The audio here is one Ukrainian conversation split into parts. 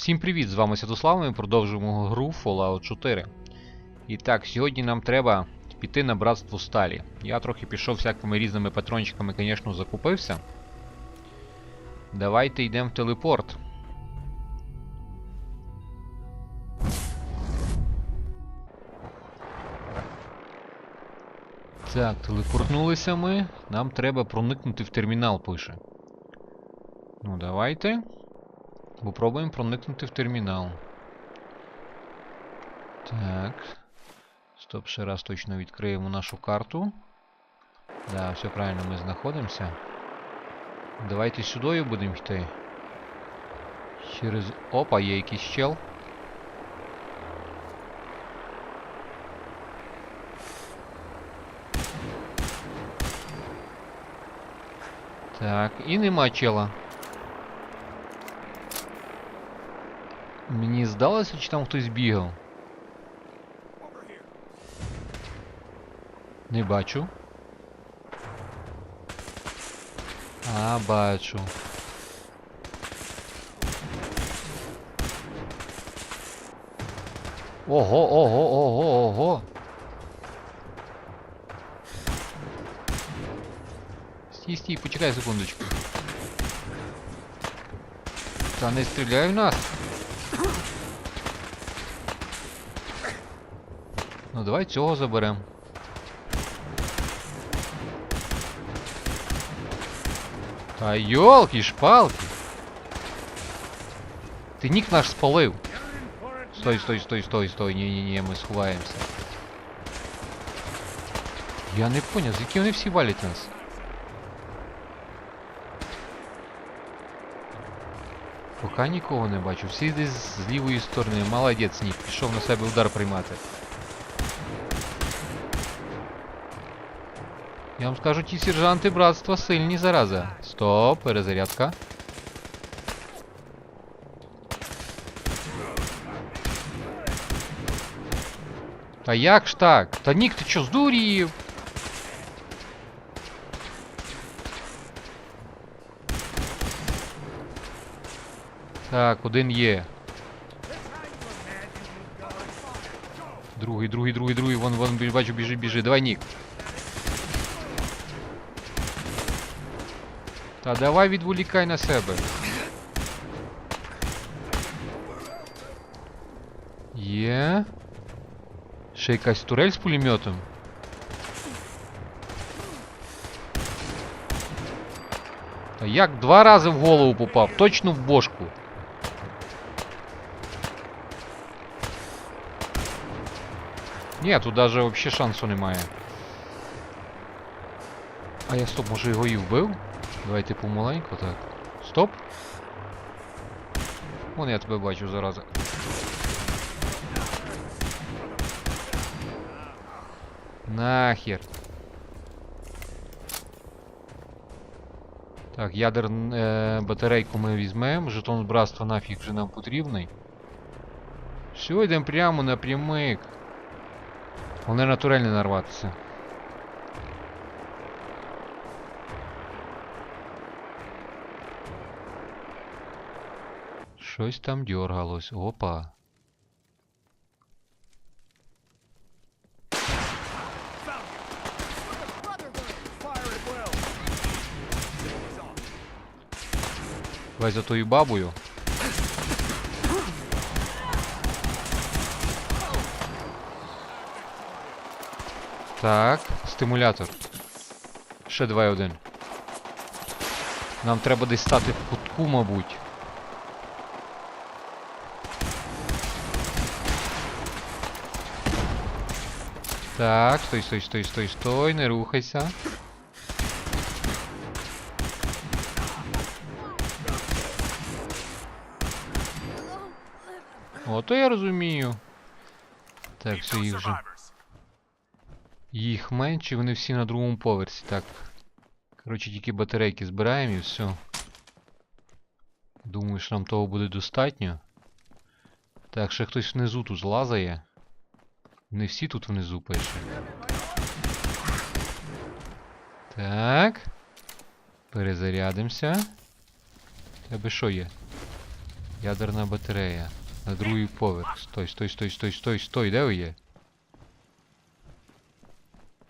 Всім привіт! З вами Святослав, ми продовжуємо гру Fallout 4. І так, сьогодні нам треба піти на братство сталі. Я трохи пішов всякими різними патрончиками, звісно, закупився. Давайте йдемо в телепорт. Так, телепортнулися ми. Нам треба проникнути в термінал, пише. Ну, давайте. Попробуємо проникнути в термінал. Так. Стоп, ще раз точно відкриємо нашу карту. Да, все правильно, ми знаходимося. Давайте сюди будемо йти. Через... Опа, є якийсь чел. Так, і нема чела. Мені здалося, чи там хтось бігав. Не бачу. А, бачу. Ого, ого, ого, ого. Стій, стій, почекай секундочку. Та не стріляй в нас. Ну давай цього заберем. Та йолки шпалки. Ти нік наш спалив. Стой, стой, стой, стой, стой. Ні-ні-ні, ми сховаємося. Я не поняв, звідки вони всі валять нас? Поки нікого не бачу. Всі десь з лівої сторони. Молодець, Нік. Пішов на себе удар приймати. Я вам скажу, ті сержанти братства сильні зараза. Стоп, перезарядка. Та як ж так? Та Нік, ти чо, здурів? Так, один є. Другий, другий, другий, другий, вон, вон, бачу, біжи, біжи. Давай, Нік. Та давай відволікай на себе. Є. Ще якась турель з пулеметом. Та як два рази в голову попав? Точно в бошку. Ні, тут даже вообще шансу немає. А я стоп, може його і вбив? Давайте помаленьку, так. Стоп. Вон я тебе бачу зараза. Нахер. Так, ядер е, батарейку ми візьмемо. Жетон братства нафіг вже нам потрібний. Все, йдемо прямо напрямик. Вони натурально нарватися. Щось там дергалось. Опа. Давай за тою бабою. Так, стимулятор. Ще 2-1. Нам треба десь стати в кутку, мабуть. Так, стой, стой, стой, стой, стой, не рухайся. О, то я розумію. Так, все їх вже. Їх менше, вони всі на другому поверсі. Так. Коротше, тільки батарейки збираємо і все. Думаю, що нам того буде достатньо. Так, ще хтось внизу тут злазає. Не всі тут внизу пише. Так. Перезарядимося. Тебе що є? Ядерна батарея. На другий поверх. Стой, стой, стой, стой, стой, стой, де ви є?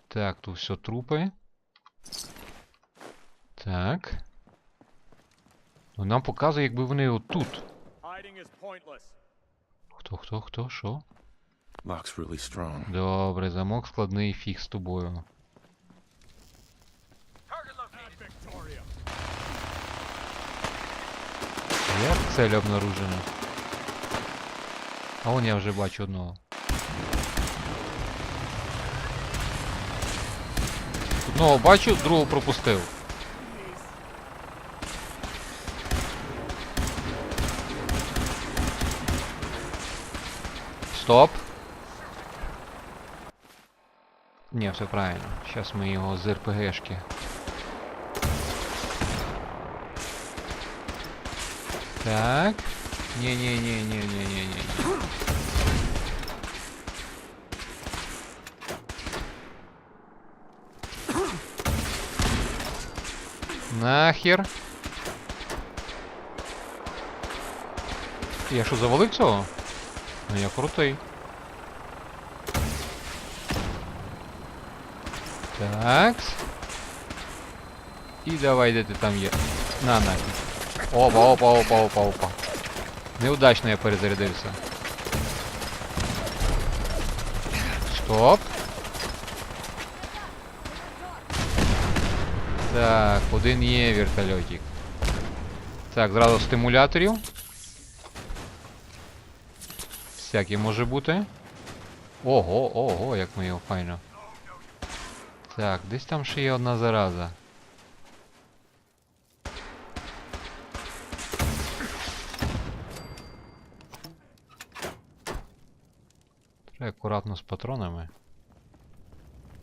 Так, тут все трупи. Так. Ну нам показує, якби вони отут. Хто, хто, хто, що? Lock's really strong. Добре, замок складний фіг з тобою. Target Як цель обнаружена? А вон я вже бачу одного. Одного бачу, другого пропустив. Стоп. Ні, все правильно. Зараз ми його з РПГшки. Так. Не-не-не-не-не-не-не. Нахер. Я що, завалив цього? Ну я крутий. Так. І давай, де ти там є. На нафіг. Опа, опа, опа, опа, опа. Неудачно я перезарядився. Стоп. Так, один є вертольотик. Так, зразу стимуляторів. Всякі може бути. Ого, ого, як ми його файно. Так, десь там ще є одна зараза. Треба акуратно з патронами.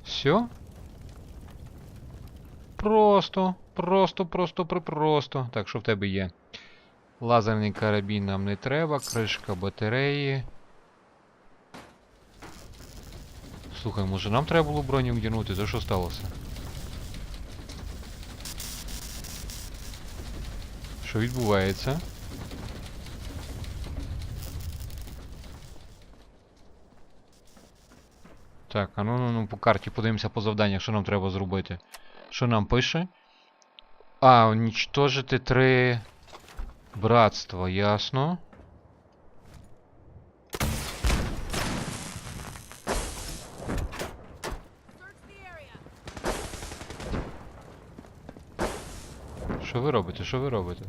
Все? Просто, просто, просто, просто. Так, що в тебе є? Лазерний карабін нам не треба, кришка батареї. Слухай, може нам треба було броню вдягнути, то що сталося? Що відбувається? Так, а ну ну ну по карті подивимося по завданнях, що нам треба зробити. Що нам пише? А, уничтожити три братства, ясно. Що ви робите? Що ви робите?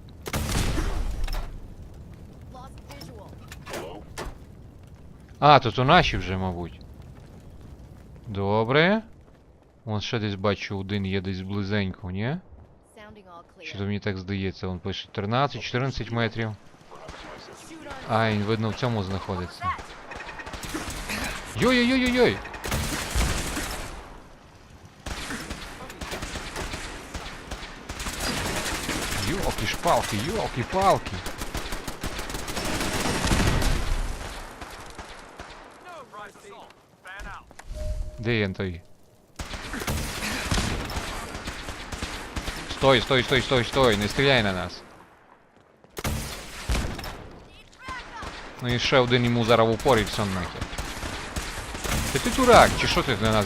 А, тут у наші вже, мабуть. Добре. Вон ще десь бачу, один є десь близенько, ні? Чи то мені так здається, він пише 13-14 метрів. А, він видно в цьому знаходиться. Йой-йой-йой-йой! Ёлки-шпалки, ёлки-палки! No, Rise Assault. Fan out. Де він той? Стой, стой, стой, стой, стой, не стріляй на нас. Ну і ще один йому зараз в упор і все нахер. Та ти дурак, чи що ти на нас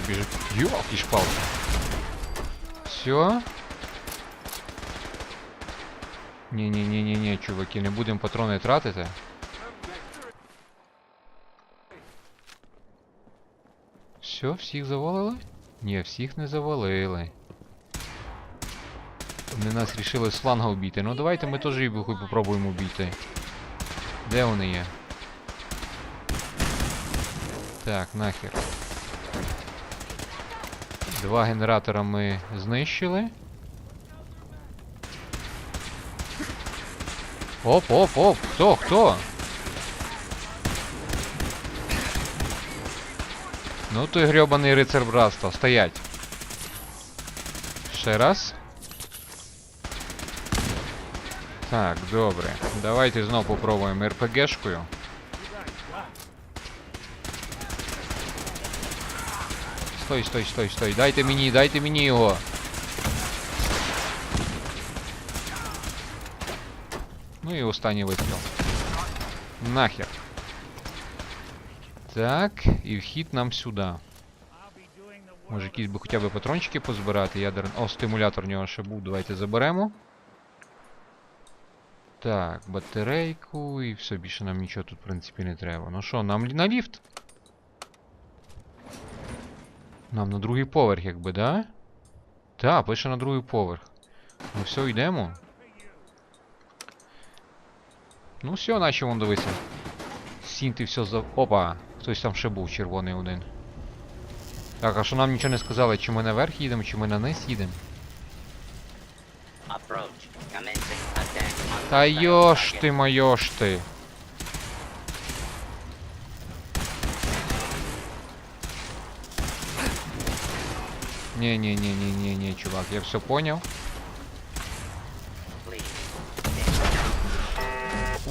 Біжить? Йолки шпалки. Все? Ні-ні-ні-ні-ні, чуваки, не будемо патрони тратити. Все, всіх завалили? Ні, всіх не завалили. Вони нас рішили з фланга вбити. Ну давайте ми теж хоч попробуємо вбити. Де вони є? Так, нахер. Два генератора ми знищили. Оп, оп, оп, хто, хто? Ну той грьобаний рицар братства, стоять. Ще раз. Так, добре. Давайте знов попробуємо РПГшкою. Стой, стой, стой, стой. Дайте мені, дайте мені його. Ну і останній вистріл. Нахер. Так, і вхід нам сюди. Може якісь би хоча б патрончики позбирати, ядер... О, стимулятор в нього ще був, давайте заберемо. Так, батарейку і все, більше нам нічого тут, в принципі, не треба. Ну що, нам на ліфт? Нам на другий поверх, якби, да? Так, пише на другий поверх. Ну все, йдемо. Ну все, наче вон дивися. Сінти все за. Опа! Хтось там ще був червоний один. Так, а що нам нічого не сказали, чи ми наверх їдемо, чи ми на низ їдемо? Та йош ти майош ти. Не, не, не, не, не, не, чувак, я все понял.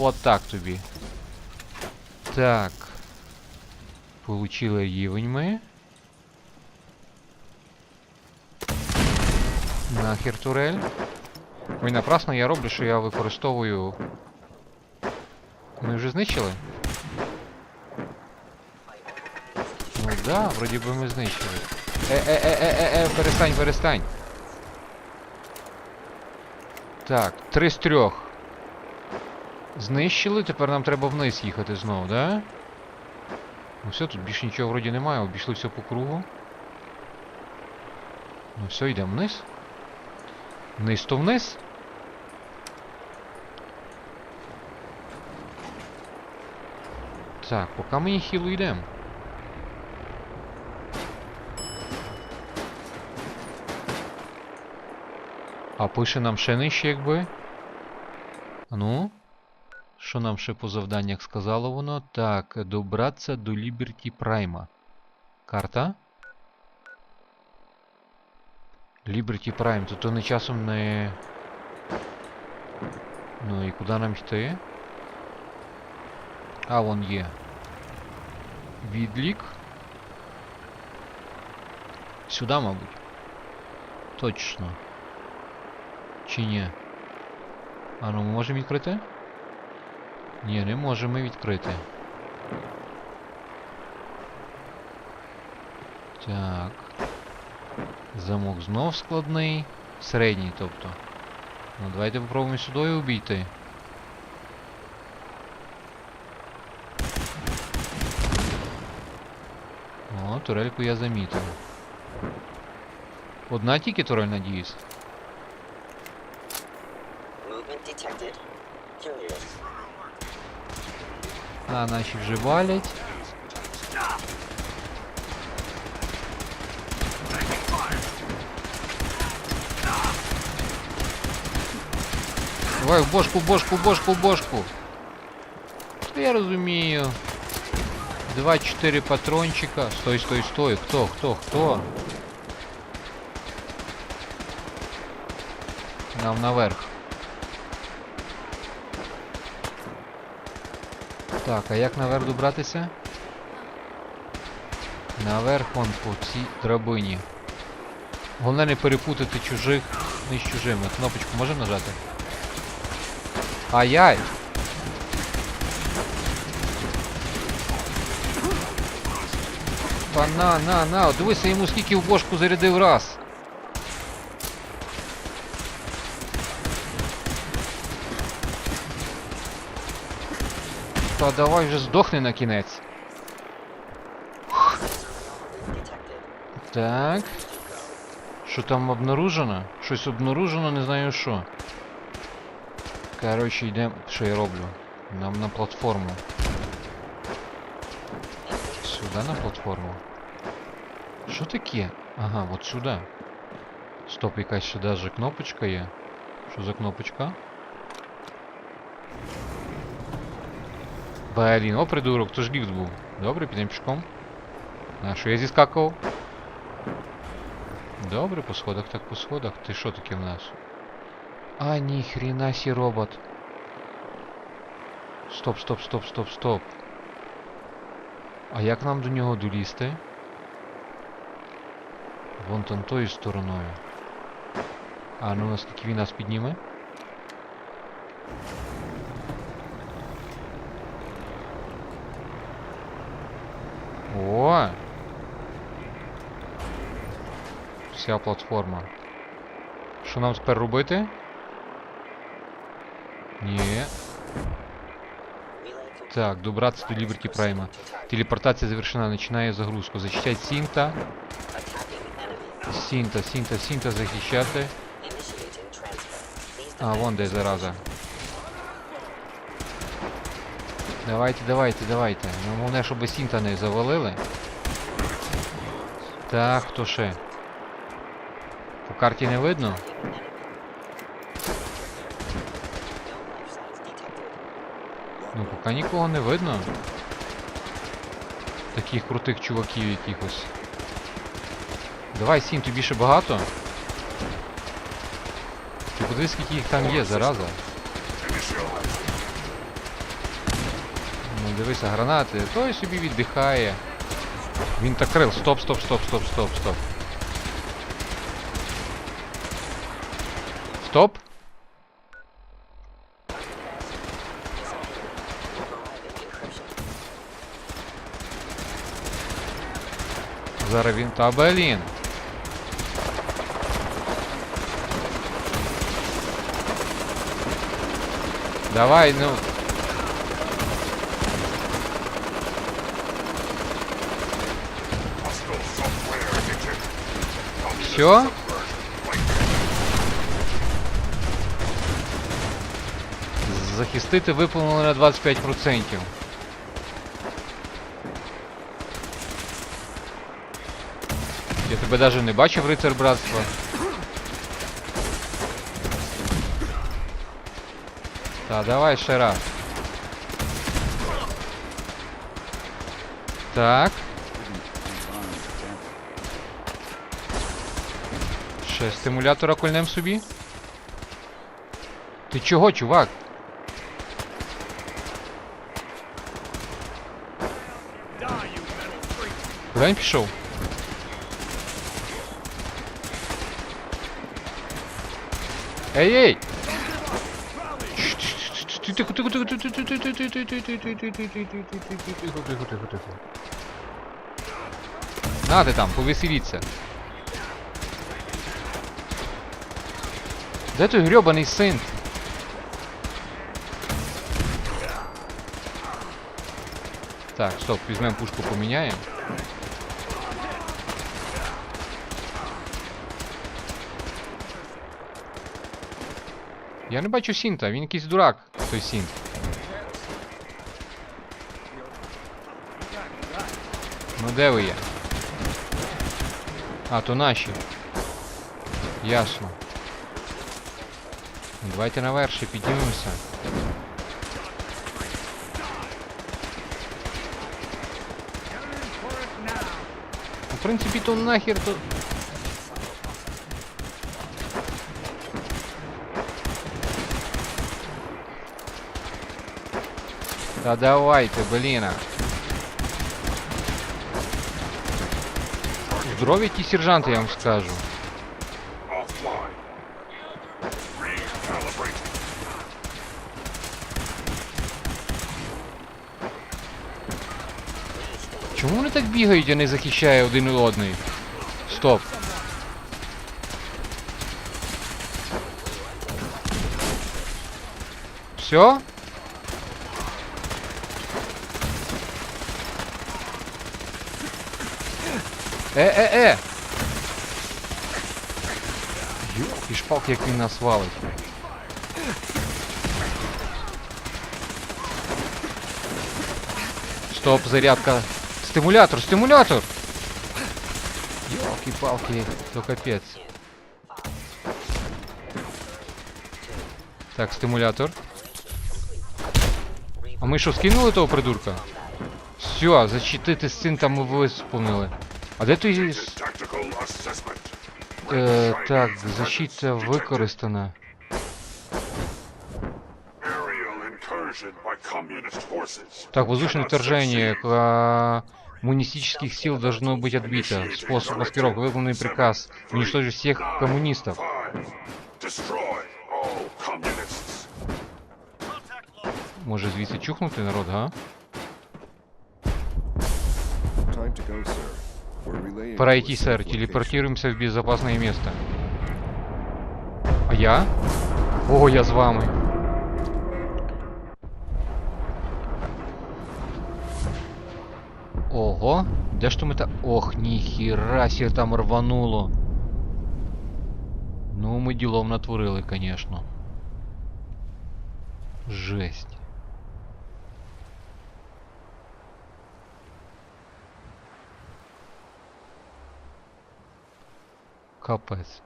Вот так тобі. Так. Получили рівень ми. Нахер турель. Ой, напрасно я роблю, що я використовую. Ми вже знищили? Ну да, вроді би ми знищили. Е, е, е, е, е, е, перестань, перестань. Так, три з трьох. Знищили, тепер нам треба вниз їхати знову, да? Ну все, тут більше нічого вроді немає, обійшли все по кругу. Ну все, йдемо вниз. Вниз то вниз. Так, поки ми хілу йдемо. А пише нам ще нижче, якби. Ну. Що нам ще по завданнях сказало воно? Так, добратися до Liberty Prime. Карта. Liberty Prime, то то не часом не. Ну і куди нам йти? А, вон є. Відлік. Сюди, мабуть. Точно. Чи ні? А ну ми можемо відкрити? Ні, не можемо відкрити. Так. Замок знов складний. Середній, тобто. Ну, давайте попробуємо сюди обійти. О, турельку я замітив. Одна тільки турель, надіюсь. Movement detected. Curious. А, наші вже валять. Давай в бошку, в бошку, в бошку, в бошку. Та я розумію. Два-чотири патрончика. Стой, стой, стой. Хто, хто, хто? Нам наверх. Так, а як наверх добратися? Наверх вон по цій драбині. Головне не перепутати чужих не з чужими. Кнопочку можемо нажати? Ай-яй! Та на, на, на, дивися йому скільки в бошку зарядив раз. Та давай вже здохни на кінець. Так. Що там обнаружено? Щось обнаружено, не знаю що. Коротше, йдемо. Що я роблю? Нам на платформу. Сюди на платформу. Що таке? Ага, от сюди. Стоп, якась сюди же кнопочка є. Що за кнопочка? Блін, о придурок, то ж ліфт був. Добре, підемо пішком. А що я зіскакував? Добре, по сходах, так по сходах. Ти що таке в нас? А, ні, хрена сі робот. Стоп, стоп, стоп, стоп, стоп. А як нам до нього долізти? Вон там тою стороною. А ну наскільки він нас підніме? О! Вся платформа. Що нам тепер робити? Ні. Так, добраться до Ліберті Прайма. Телепортация завершена. Начинаю загрузку. Защищать Синта. Синта, Синта, Синта, захищати. А, вон де зараза. Давайте, давайте, давайте. Ну, головне, щоб Сінта не завалили. Так, хто ще? По карті не видно? Ну, поки нікого не видно. Таких крутих чуваків якихось. Давай, Сін, тобі ще багато. Ти подивись, скільки їх там є, зараза. Ну, дивися, гранати. Той собі віддихає. Він так крил. Стоп, стоп, стоп, стоп, стоп, стоп. Стоп. Зараз він. Та блін. Давай, ну. Все? Захистити виповнили на 25%. Я тебе даже не бачив, рицар братства. Та, давай ще раз. Так. Ще стимулятора кольнем собі. Ти чого, чувак? Куди він пішов? Ей, ей! Тихо, тихо, тихо, тихо, тихо, тихо, тихо, тихо, тихо, тихо, тихо, тихо, тихо, тихо, тихо, тихо. На ти там, повеселіться. Де той грьобаний синт? Так, стоп, візьмемо пушку поміняємо. Я не бачу Сінта, він якийсь дурак, той Сінт. Ну де ви є? А, то наші. Ясно. Давайте на наверше піднімемося. Ну, в принципе, то нахер тут... Да давайте, блин. А. Здоровенький сержанты я вам скажу. Вони так бігають, а не захищає один одний? Стоп. Все? Е-е-е! Йоки шпалк, як він нас валить. Стоп, зарядка. Стимулятор, стимулятор! Ёлки-палки, то капец. Так, стимулятор. А ми що, скинули того придурка? Все, защитити з цим там ми виспомнили. А де той... Е, так, защита використана. Так, воздушное вторжение Мунистических сил должно быть отбито. Способ маскировки. Выполненный приказ. Уничтожить всех коммунистов. Может, звідси чухнутый народ, а? Пора идти, сэр. Телепортируемся в безопасное место. А я? О, я с вами. Ого, де ж то ми та... Ох, ніхіра сі там рвануло. Ну, ми ділом натворили, конечно. Жесть. Капець.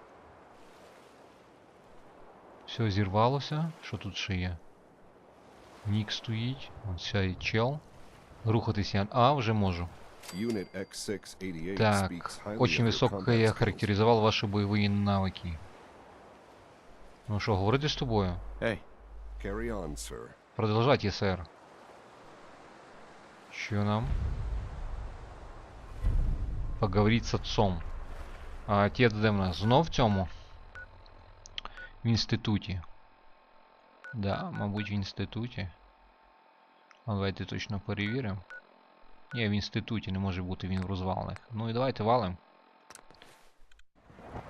Все зірвалося. Що тут ще є? Нік стоїть. Вон сяє чел. Рухатися. А, вже можу. Unit X688 Так, speaks highly очень of your высоко combat я skills. характеризовал ваши боевые навыки. Ну что, говорите с тобою? Hey. Carry on, sir. Продолжайте, сэр. Чё нам? Поговорить с отцом. А отець де в нас? Знов в цьому? В інституті. Да, мабуть, в інституті. А Давайте точно перевіримо. Ні, в інституті не може бути він в розвалах. Ну і давайте валим.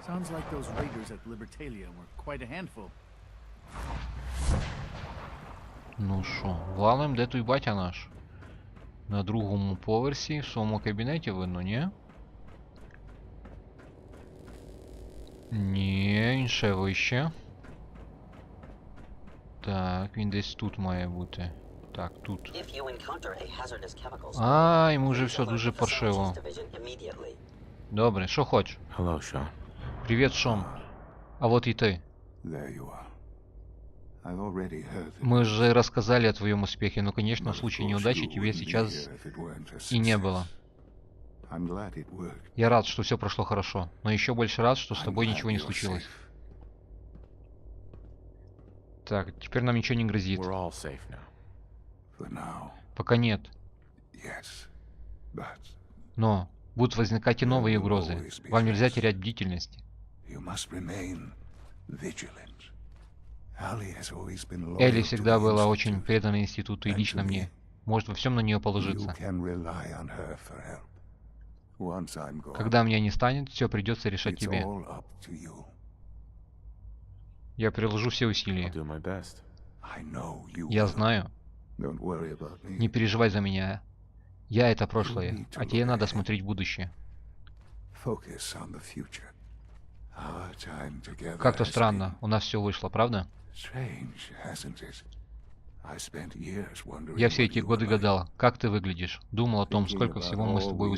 Sounds like those raiders at Libertalia were quite a handful. Ну що, валим, де той батя наш? На другому поверсі, в своєму кабінеті видно, ні? Ні, він ще вище. Так, він десь тут має бути. Так, тут. А, йому уже все дуже паршиво. Добре, что хочешь? Привет, Sean. Шон. А вот и ты. Мы же рассказали о твоем успехе, но, конечно, в случае неудачи тебе сейчас и не было. Я рад, что все прошло хорошо, но еще больше рад, что с тобой ничего не случилось. Так, теперь нам ничего не грозит. Пока нет. Но будут возникать и новые угрозы. Вам нельзя терять бдительности. Элли всегда была очень предана институту и лично мне. Может во всем на нее положиться. Когда меня не станет, все придется решать тебе. Я приложу все усилия. Я знаю. Не переживай за меня. Я — это прошлое, а тебе надо смотреть будущее. Как-то странно, у нас все вышло, правда? Я все эти годы гадала, как ты выглядишь, думал о том, сколько всего мы с тобой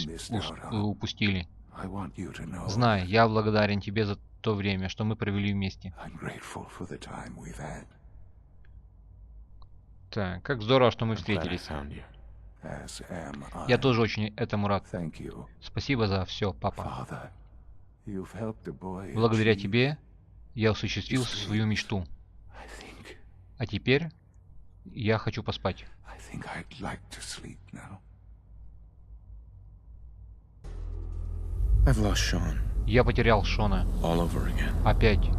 упустили. Знай, я благодарен тебе за то время, что мы провели вместе. Да, как здорово, что мы встретились. Я тоже очень этому рад. Спасибо за все, папа. Благодаря тебе я осуществил свою мечту. А теперь я хочу поспать. Я потерял Шона. Опять.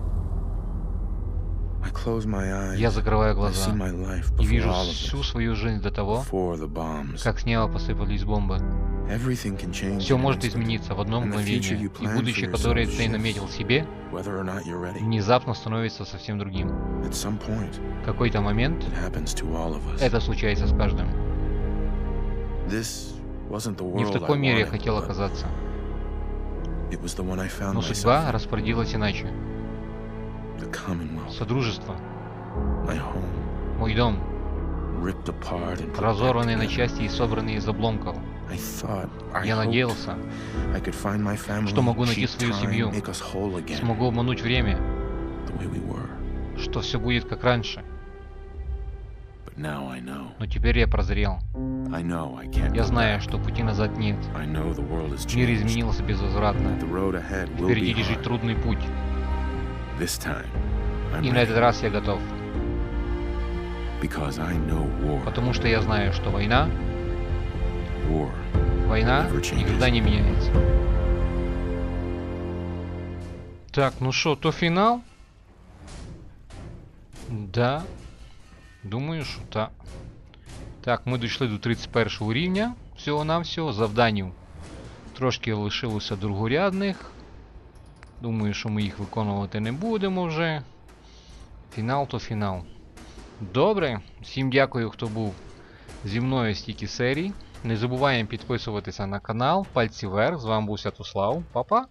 Я закрываю глаза и вижу всю свою жизнь до того, как с неба посыпались бомбы. Все может измениться в одном мгновении, и будущее, которое ты наметил себе, внезапно становится совсем другим. В какой-то момент это случается с каждым. Не в таком мире я хотел оказаться, но судьба распорядилась иначе. Содружество. Мой дом. Разорванный на части и собранный из обломков. Я надеялся, что могу найти свою семью, смогу обмануть время, что все будет как раньше. Но теперь я прозрел. Я знаю, что пути назад нет. Мир изменился безвозвратно. Впереди лежит трудный путь. This time, I'm И на этот раз я готов. because I know war. Потому что я знаю, что война, War война никогда не меняется. Так, ну что, то финал? Да. Думаю, що так. Так, ми дійшли до 31 рівня всього-навсього завданню. Трошки лишилося другорядних. Думаю, що ми їх виконувати не будемо вже. Фінал то фінал. Добре. Всім дякую, хто був зі мною стільки серій. Не забуваємо підписуватися на канал. Пальці вверх. З вами був Святослав. Па-па!